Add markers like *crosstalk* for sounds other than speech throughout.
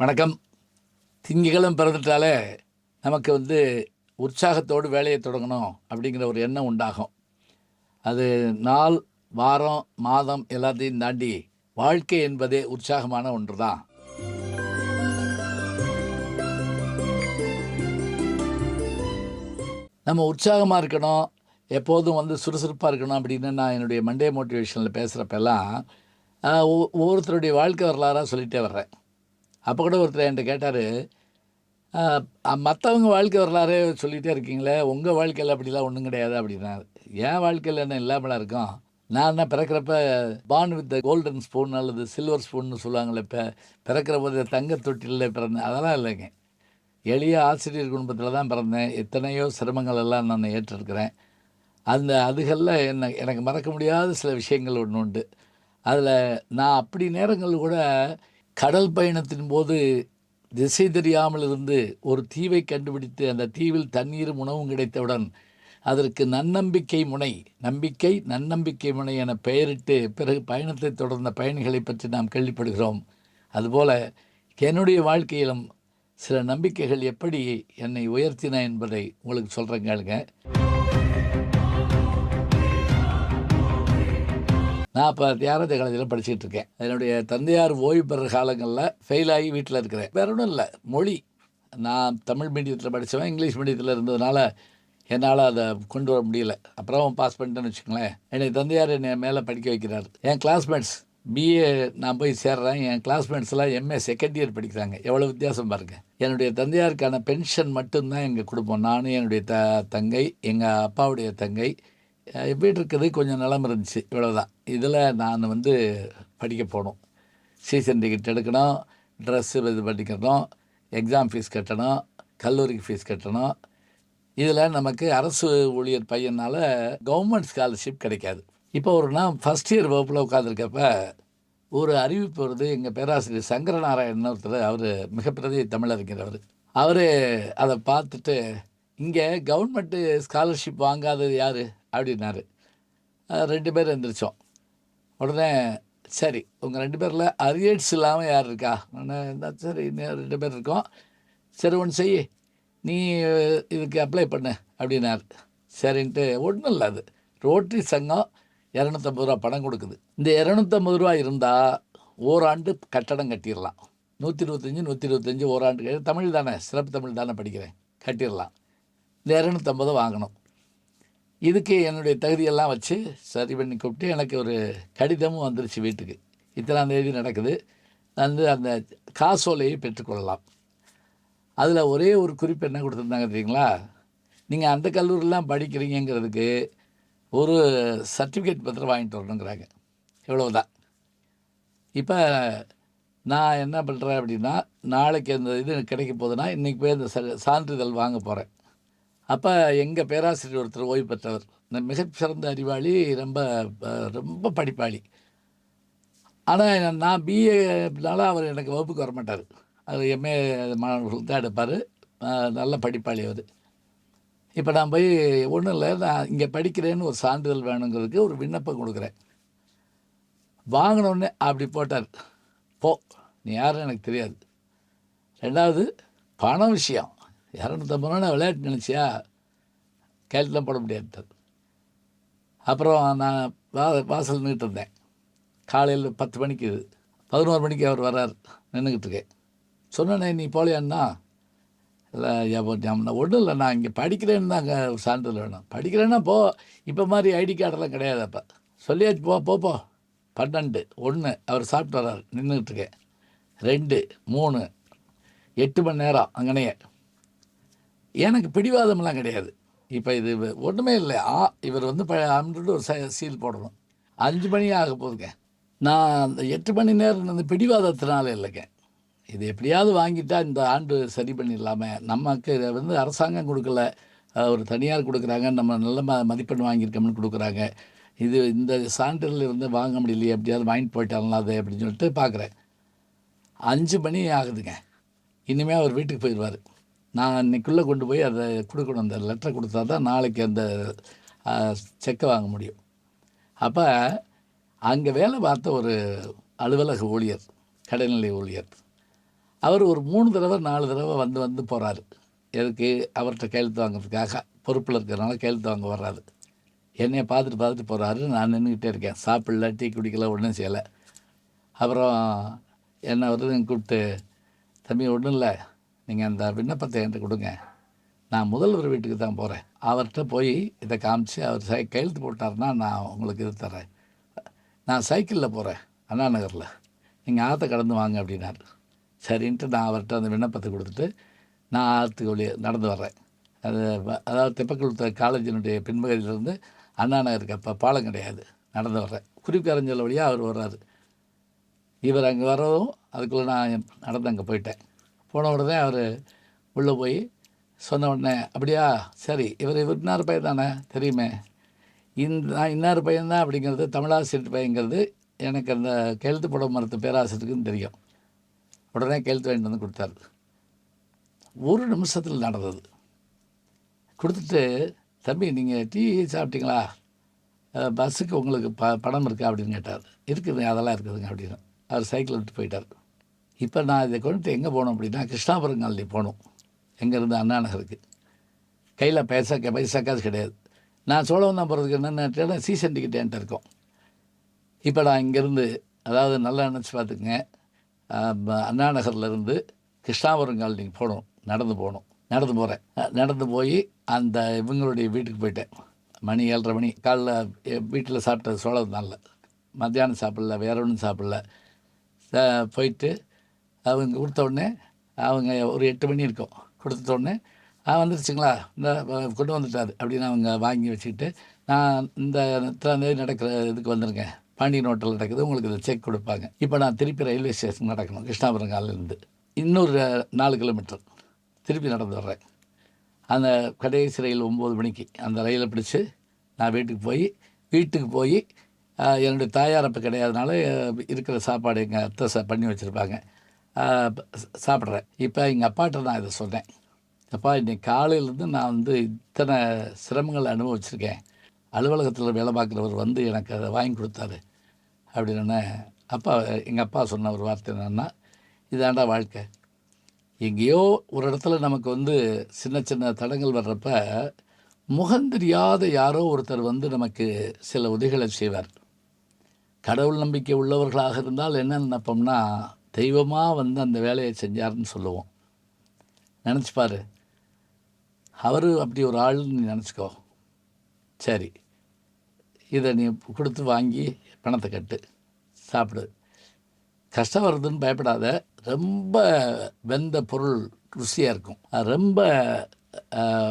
வணக்கம். திங்கக்கிழமை பிறந்துட்டாலே நமக்கு வந்து உற்சாகத்தோடு வேலையை தொடங்கணும் அப்படிங்கிற ஒரு எண்ணம் உண்டாகும். அது நாள் வாரம் மாதம் எல்லாத்தையும் தாண்டி வாழ்க்கை என்பதே உற்சாகமான ஒன்று தான் நம்ம உற்சாகமாக இருக்கணும் எப்போதும் வந்து சுறுசுறுப்பாக இருக்கணும் அப்படின்னு நான் என்னுடைய மண்டே மோட்டிவேஷனில் பேசுகிறப்பெல்லாம் ஒவ்வொருத்தருடைய வாழ்க்கை வரலாறாக சொல்லிகிட்டே வர்றேன். அப்போ கூட ஒருத்தர் என்கிட்ட கேட்டார் மற்றவங்க வாழ்க்கை வரலாறு சொல்லிகிட்டே இருக்கீங்களே உங்கள் வாழ்க்கையில் அப்படிலாம் ஒன்றும் கிடையாது அப்படின்னாரு. என் வாழ்க்கையில் என்ன இல்லாமலாம் இருக்கும்? நான் என்ன பிறக்கிறப்ப பான் வித் கோல்டன் ஸ்பூன் அல்லது சில்வர் ஸ்பூன்னு சொல்லுவாங்களே இப்போ பிறக்கிற போது தங்க தொட்டிலில் பிறந்தேன். அதெல்லாம் இல்லைங்க. எளிய ஆசிரியர் குடும்பத்தில் தான் பிறந்தேன். எத்தனையோ சிரமங்கள் எல்லாம் நான் ஏற்றிருக்கிறேன். அந்த அதுகளில் என்ன எனக்கு மறக்க முடியாத சில விஷயங்கள் ஒன்று உண்டு. அதில் நான் அப்படி நேரங்கள் கூட கடல் பயணத்தின் போது திசை தெரியாமல் இருந்து ஒரு தீவை கண்டுபிடித்து அந்த தீவில் தண்ணீரும் உணவும் கிடைத்தவுடன் அதற்கு நன்னம்பிக்கை முனை நம்பிக்கை நன்னம்பிக்கை முனை என பெயரிட்டு பிறகு பயணத்தை தொடர்ந்த பயணிகளை பற்றி நாம் கேள்விப்படுகிறோம். அதுபோல என்னுடைய வாழ்க்கையிலும் சில நம்பிக்கைகள் எப்படி என்னை உயர்த்தின என்பதை உங்களுக்கு சொல்கிறேன் கேளுங்க. நான் இப்போ தியானத்தை காலேஜில் படிச்சுட்டு இருக்கேன். என்னுடைய தந்தையார் ஓய்வு பெற காலங்களில் ஃபெயில் ஆகி வீட்டில் இருக்கிறேன். வேற ஒன்றும் இல்லை. மொழி. நான் தமிழ் மீடியத்தில் படித்தவன் இங்கிலீஷ் மீடியத்தில் இருந்ததுனால என்னால் அதை கொண்டு வர முடியல. அப்புறம் பாஸ் பண்ணிட்டேன்னு வச்சுக்கோங்களேன். என்னுடைய தந்தையார் என்னை மேலே படிக்க வைக்கிறார். என் கிளாஸ்மேட்ஸ் பிஏ நான் போய் சேர்றேன். என் கிளாஸ்மேட்ஸ்லாம் எம்ஏ செகண்ட் இயர் படிக்கிறாங்க. எவ்வளோ வித்தியாசம் பாருங்க. என்னுடைய தந்தையாருக்கான பென்ஷன் மட்டும்தான் எங்கள் குடும்பம். நானும் என்னுடைய த தங்கை எங்கள் அப்பாவுடைய தங்கை வீடு இருக்குது கொஞ்சம் நிலம் இருந்துச்சு இவ்வளோதான் இதில் நான் வந்து படிக்க போகணும். சீசன் டிக்கெட் எடுக்கணும் ட்ரெஸ்ஸு இது பண்ணிக்கணும் எக்ஸாம் ஃபீஸ் கட்டணும் கல்லூரிக்கு ஃபீஸ் கட்டணும். இதில் நமக்கு அரசு ஊழியர் பையனால் கவர்மெண்ட் ஸ்காலர்ஷிப் கிடைக்காது. இப்போ ஒரு நான் ஃபஸ்ட் இயர் வகுப்பில் உட்காந்துருக்கப்ப ஒரு அறிவிப்பு வருது எங்கள் பேராசிரியர் சங்கரநாராயணன் ஒருத்தர் அவர் மிகப்பிரதி தமிழறிஞர் அவர். அவர் அதை பார்த்துட்டு இங்கே கவர்மெண்ட்டு ஸ்காலர்ஷிப் வாங்காதது யார்? அப்படின்னாரு. ரெண்டு பேர் எழுந்திரிச்சோம் உடனே சரி உங்கள் ரெண்டு பேரில் அரியட்ஸ் இல்லாமல் யார் இருக்கா? உடனே சரி இன்னும் ரெண்டு பேர் இருக்கோம். சரி ஒன்று செய். நீ இதுக்கு அப்ளை பண்ணு அப்படின்னாரு. சரின்ட்டு ஒன்றும் இல்லை அது. ரோட்டரி சங்கம் இரநூத்தம்பது ரூபா பணம் கொடுக்குது. இந்த இரநூத்தம்பது ரூபா இருந்தால் ஓராண்டு கட்டடம் கட்டிடலாம். நூற்றி இருபத்தஞ்சி நூற்றி இருபத்தஞ்சி ஓராண்டு தமிழ் தானே சிறப்பு தமிழ் தானே படிக்கிறேன். கட்டிடலாம். இந்த இரநூத்தம்பது வாங்கணும். இதுக்கு என்னுடைய தகுதியெல்லாம் வச்சு சரி பண்ணி கூப்பிட்டு எனக்கு ஒரு கடிதமும் வந்துருச்சு வீட்டுக்கு. இத்தனாம் தேதி நடக்குது. வந்து அந்த காசோலையை பெற்றுக்கொள்ளலாம். அதில் ஒரே ஒரு குறிப்பு என்ன கொடுத்துருந்தாங்க தெரியுங்களா? நீங்கள் அந்த கல்லூரிலாம் படிக்கிறீங்கிறதுக்கு ஒரு சர்டிஃபிகேட் பத்திரம் வாங்கிட்டு வரணுங்கிறாங்க. இவ்வளவுதான். இப்போ நான் என்ன பண்ணுறேன் அப்படின்னா நாளைக்கு அந்த இது கிடைக்க போகுதுன்னா இன்றைக்கி போய் அந்த ச- சான்றிதழ் வாங்க போகிறேன் அப்போ எங்கள் பேராசிரியர் ஒருத்தர் ஓய்வு பெற்றவர். இந்த மிகச்சிறந்த அறிவாளி ரொம்ப ரொம்ப படிப்பாளி. ஆனால் நான் பிஏனால அவர் எனக்கு வகுப்புக்கு வர மாட்டார் அவர் எம்ஏ மாணவர்கள் தான் எடுப்பார். நல்ல படிப்பாளி அவர். இப்போ நான் போய் ஒன்றும் இல்லை நான் இங்கே படிக்கிறேன்னு ஒரு சான்றிதழ் வேணுங்கிறதுக்கு ஒரு விண்ணப்பம் கொடுக்குறேன். வாங்கினோடனே அப்படி போட்டார். போ நீ யாரும் எனக்கு தெரியாது. ரெண்டாவது பணம் விஷயம். இரநூத்தம்பது ரூபா விளையாட்டு நினச்சியா? கேட்டுலாம் போட முடியாது அப்புறம் நான் வா வாசல் நின்றுட்டு இருந்தேன். காலையில் பத்து மணிக்கு இது பதினோரு மணிக்கு அவர் வர்றார் நின்றுக்கிட்டு இருக்கேன். சொன்னேன் நீ போலையாண்ணா? இல்லை நான் ஒன்றும் இல்லை நான் இங்கே படிக்கிறேன்னு தாங்க சான்றிதழ் வேணும். படிக்கிறேன்னா போ இப்போ மாதிரி ஐடி கார்டெல்லாம் கிடையாது அப்போ. சொல்லியாச்சு போ போ போ. பன்னெண்டு ஒன்று அவர் சாப்பிட்டு வர்றார் நின்றுக்கிட்டு இருக்கேன். ரெண்டு மூணு எட்டு மணி நேரம் அங்கனையே எனக்கு பிடிவாதம்லாம் கிடையாது. இப்போ இது ஒன்றுமே இல்லை. ஆ இவர் வந்து ப அன்று ஒரு ச- சீல் போடணும். அஞ்சு மணி ஆக போதுங்க. நான் அந்த எட்டு மணி நேரம் இந்த பிடிவாதத்தினால இல்லைங்க. இது எப்படியாவது வாங்கிட்டா இந்த ஆண்டு சரி பண்ணிடலாமே. நமக்கு இதை வந்து அரசாங்கம் கொடுக்கல. ஒரு தனியார் கொடுக்குறாங்க. நம்ம நல்ல ம மதிப்பெண் வாங்கியிருக்கோம்னு கொடுக்குறாங்க. இது இந்த சான்றிதழ் இருந்து வாங்க முடியலையே எப்படியாவது வாங்கிட்டு போயிட்டாங்களா அது அப்படின்னு சொல்லிட்டு பார்க்குறேன் அஞ்சு மணி ஆகுதுங்க. இனிமேல் அவர் வீட்டுக்கு போயிடுவார். நான் இன்னைக்குள்ளே கொண்டு போய் அதை கொடுக்கணும். அந்த லெட்டரை கொடுத்தா தான் நாளைக்கு அந்த செக்கை வாங்க முடியும். அப்போ அங்கே வேலை பார்த்த ஒரு அலுவலக ஊழியர் கடைநிலை ஊழியர் அவர் ஒரு மூணு தடவை நாலு தடவை வந்து வந்து போகிறாரு எதுக்கு? அவர்கிட்ட கையெழுத்து வாங்குறதுக்காக. பொறுப்பில் இருக்கிறனால கையெழுத்து வாங்க வர்றாரு. என்னையை பார்த்துட்டு பார்த்துட்டு போகிறாரு நான் நின்றுக்கிட்டே இருக்கேன். சாப்பிடல டீ குடிக்கல ஒன்றும் செய்யலை. அப்புறம் என்னை வந்து கூப்பிட்டு தம்பி ஒன்றும் இல்லை. நீங்கள் அந்த விண்ணப்பத்தை என்கிட்ட கொடுங்க. நான் முதல்வர் வீட்டுக்கு தான் போகிறேன் அவர்கிட்ட போய் இதை காமிச்சு அவர் சை கையெழுத்து போட்டாருன்னா நான் உங்களுக்கு இது தரேன் நான் சைக்கிளில் போகிறேன் அண்ணா நகரில். நீங்கள் ஆற்றை கடந்து வாங்க அப்படின்னாரு. சரின்ட்டு நான் அவர்கிட்ட அந்த விண்ணப்பத்தை கொடுத்துட்டு நான் ஆற்றுக்கு வழியே நடந்து வர்றேன். அது அதாவது தெப்பக்குளத்து காலேஜினுடைய பின்பகுதியிலேருந்து அண்ணா நகருக்கு அப்போ பாலம் கிடையாது. நடந்து வர்றேன். குறிப்பறிஞ்சல் வழியாக அவர் வர்றாரு. இவர் அங்கே வரவும் அதுக்குள்ளே நான் நடந்து அங்கே போயிட்டேன். போன உடனே அவர் உள்ளே போய் சொன்ன உடனே அப்படியா? சரி இவர் இவர் இன்னார் பையன் தானே? தெரியுமே. இந்த நான் இன்னார் பையன்தான் அப்படிங்கிறது தமிழாசிரியர் பையங்கிறது எனக்கு அந்த கெழுத்து போட மறுத்த பேராசிரியருக்குன்னு தெரியும். உடனே கெழுத்து வாங்கிட்டு வந்து கொடுத்தாரு. ஒரு நிமிஷத்தில் நடந்தது. கொடுத்துட்டு தம்பி நீங்கள் டீ சாப்பிட்டீங்களா? பஸ்ஸுக்கு உங்களுக்கு ப பணம் இருக்கா? அப்படின்னு கேட்டார். இருக்குது அதெல்லாம் இருக்குதுங்க அப்படின்னு. அவர் சைக்கிள் விட்டு போயிட்டார். இப்போ நான் இதை கொண்டு எங்கே போகணும் அப்படின்னா கிருஷ்ணாபுரம் காலனி போகணும். எங்கேருந்து அண்ணா நகருக்கு. கையில் பைசா பைசா காசு கிடையாது. நான் சோழம் தான் போகிறதுக்கு என்னென்ன சீசன் டிக்கெட் என்கிட்ட இருக்கும். இப்போ நான் இங்கேருந்து அதாவது நல்லா நினச்சி பார்த்துக்குங்க. அண்ணா நகர்லேருந்து கிருஷ்ணாபுரம் காலனிக்கு போகணும். நடந்து போகணும். நடந்து போகிறேன் நடந்து போய் அந்த இவங்களுடைய வீட்டுக்கு போயிட்டேன். மணி ஏழரை மணி. காலைல வீட்டில் சாப்பிட்ட சோழம் நல்ல மத்தியானம் சாப்பிடல வேற ஒன்றும் சாப்பிடல. போயிட்டு அவங்க கொடுத்த உடனே அவங்க ஒரு எட்டு மணி இருக்கும். கொடுத்த உடனே ஆ வந்துருச்சுங்களா. இந்த கொண்டு வந்துட்டார். அப்படின்னு அவங்க வாங்கி வச்சுக்கிட்டு நான் இந்த இத்தனை தேதி நடக்கிற இதுக்கு வந்திருக்கேன். பாண்டியன் ஹோட்டல் நடக்குது. உங்களுக்கு இந்த செக் கொடுப்பாங்க. இப்போ நான் திருப்பி ரயில்வே ஸ்டேஷன் நடக்கணும் கிருஷ்ணாபுரம் காலிலேருந்து. இன்னொரு நாலு கிலோமீட்டர் திருப்பி நடந்து வர்றேன். அந்த கடைசி ரயில் ஒம்பது மணிக்கு அந்த ரயிலை பிடிச்சி நான் வீட்டுக்கு போய் வீட்டுக்கு போய் என்னுடைய தாயார் அப்போ கிடையாதுனால இருக்கிற சாப்பாடு எங்கள் அத்தை ச பண்ணி வச்சுருப்பாங்க. சாப்பிட்றேன். இப்போ எங்கள் அப்பாட்ட நான் இதை சொன்னேன். அப்பா இன்றைக்கி காலையிலேருந்து நான் வந்து இத்தனை சிரமங்களை அனுபவிச்சிருக்கேன். அலுவலகத்தில் வேலை பார்க்குறவர் வந்து எனக்கு அதை வாங்கி கொடுத்தாரு. அப்படின்னு அப்பா எங்கள் அப்பா சொன்ன ஒரு வார்த்தை என்னென்னா இதாண்டா வாழ்க்கை. எங்கேயோ ஒரு இடத்துல நமக்கு வந்து சின்ன சின்ன தடங்கள் வர்றப்ப முகந்தெரியாத யாரோ ஒருத்தர் வந்து நமக்கு சில உதவிகளை செய்வார். கடவுள் நம்பிக்கை உள்ளவர்களாக இருந்தால் என்ன நினைப்போம்னா தெய்வமாக வந்து அந்த வேலையை செஞ்சாருன்னு சொல்லுவோம். நினச்சி அவர் அப்படி ஒரு ஆள்னு நீ நினச்சிக்கோ. சரி. இதை நீ கொடுத்து வாங்கி பணத்தை கட்டு. சாப்பிடு. கஷ்டம் வருதுன்னு பயப்படாத. ரொம்ப வெந்த பொருள் ருசியாக இருக்கும். ரொம்ப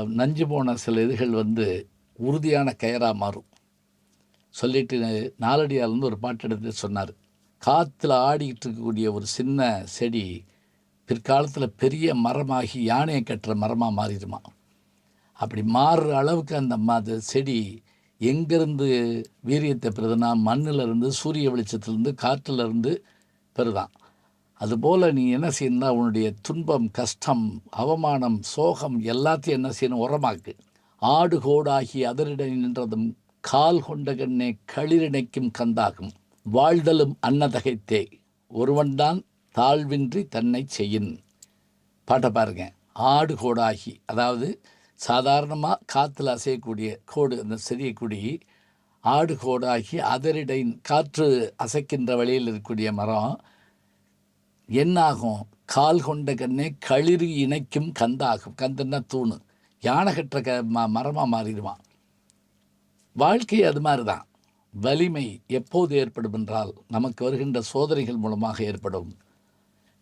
நஞ்சு போன சில இதுகள் வந்து உறுதியான கயராக மாறும். சொல்லிட்டு நாலடியார்லேருந்து ஒரு பாட்டு எடுத்து சொன்னார். காற்றுல ஆடிக்கிட்டு இருக்கக்கூடிய ஒரு சின்ன செடி பிற்காலத்தில் பெரிய மரமாகி யானையை கட்டுற மரமாக மாறிடுமா? அப்படி மாறுற அளவுக்கு அந்த அது செடி எங்கேருந்து வீரியத்தை பெறுதுன்னா மண்ணிலிருந்து சூரிய வெளிச்சத்துலேருந்து காற்றுலேருந்து பெறுதான் அதுபோல் நீ என்ன செய்யணும்னா உன்னுடைய துன்பம் கஷ்டம் அவமானம் சோகம் எல்லாத்தையும் என்ன செய்யணும்? உரமாக்கு. ஆடு கோடாகி அதரிட நின்றதும் கால் கொண்ட கண்ணே களிரிணைக்கும் கந்தாகும். வாழ்தலும் அன்னதகைத்தே. ஒருவன்தான் தாழ்வின்றி தன்னை செய்யின். பாட்டை பாருங்க. ஆடு கோடாகி அதாவது சாதாரணமாக காற்றுல அசையக்கூடிய கோடு அந்த சிறிய குடி ஆடு கோடாகி அதரிடை காற்று அசைக்கின்ற வழியில் இருக்கக்கூடிய மரம். என்னாகும்? கால் கொண்ட கண்ணே களிறு இணைக்கும் கந்தாகும். கந்துன்னா தூணு. யானை கட்டுற க ம மரமாக மாறிடுவான். வாழ்க்கை அது மாதிரி தான் வலிமை எப்போது ஏற்படும் என்றால் நமக்கு வருகின்ற சோதனைகள் மூலமாக ஏற்படும்.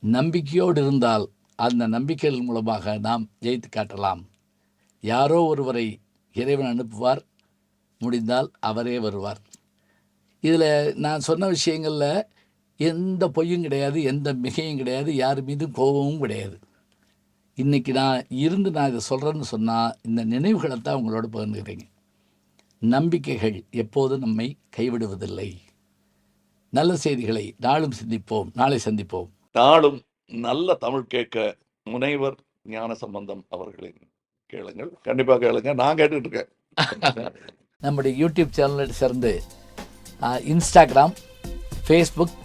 நம்பிக்கையோடு இருந்தால் அந்த நம்பிக்கைகள் மூலமாக நாம் ஜெயித்து காட்டலாம். யாரோ ஒருவரை இறைவன் அனுப்புவார் முடிந்தால் அவரே வருவார். இதில் நான் சொன்ன விஷயங்களில் எந்த பொய்யும் கிடையாது எந்த மிகையும் கிடையாது யார் மீதும் கோபமும் கிடையாது. இன்றைக்கி நான் இருந்து நான் இதை சொல்கிறேன்னு சொன்னால் இந்த நினைவுகளை தான் உங்களோட பகிர்ந்துக்கிறேங்க. நம்பிக்கைகள் எப்போதும் நம்மை கைவிடுவதில்லை. நல்ல செய்திகளை நாளும் சிந்திப்போம் நாளை சந்திப்போம். நாளும் நல்ல தமிழ் கேட்க முனைவர் ஞான சம்பந்தம் அவர்களின் கேளுங்கள். கண்டிப்பா கேளுங்க. நான் கேட்டுட்டு இருக்கேன் *laughs* நம்முடைய யூடியூப் சேனலை சேர்ந்து Instagram Facebook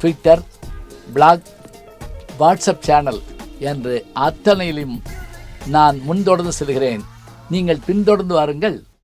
Twitter blog WhatsApp channel என்று அத்தனையிலும் நான் முன்தொடர்ந்து செல்கிறேன். நீங்கள் பின்தொடர்ந்து வாருங்கள்.